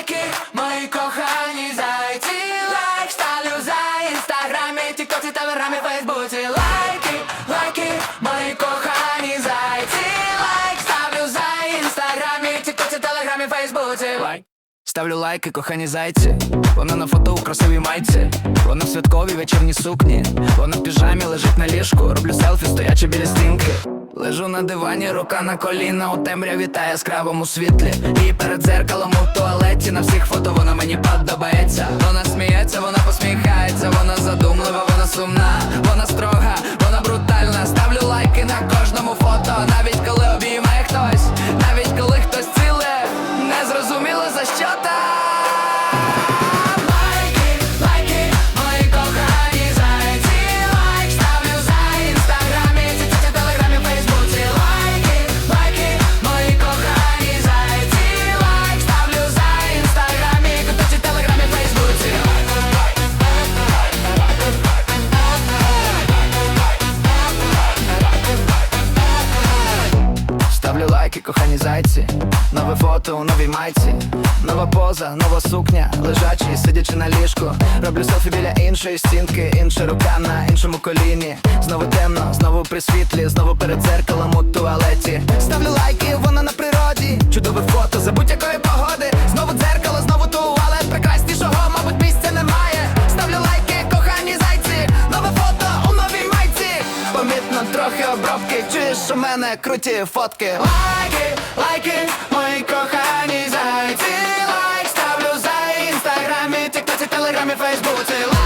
лайки, мої кохані зайці, лайк ставлю за інстаграмі, тіктоці, телеграмі, фейсбуці, лайки, лайки, мої кохані зайці, лайк ставлю за інстаграмі, тіктоці, телеграмі, фейсбуці, лайк. Ставлю лайки, кохані зайці. Вона на фото у красивій майці. Вона в святковій вечірній сукні. Вона в піжамі лежить на ліжку. Роблю селфі, стоячи біля стінки. Лежу на дивані, рука на коліна, у темряві та яскравому світлі. І перед дзеркалом у туалеті на всіх фото вона мені подобається. Вона сміється, вона посміхається, вона задумлива, вона сумна, вона строга, вона брутальна. Ставлю лайки на кожному фото, навіть коли обіймає хтось, навіть коли хтось ціле, не зрозуміло за що так. Ставлю кохані зайці, нове фото у новій майці, нова поза, нова сукня, лежачий, сидячи на ліжку. Роблю селфі біля іншої стінки, інша рука на іншому коліні. Знову темно, знову при світлі, знову перед дзеркалом у туалеті. бровки, чуєш у мене круті фотки. Лайки, лайки, мої кохані зайці. Лайк ставлю за інстаграмі, тіктоці, телеграмі, фейсбуці. лайки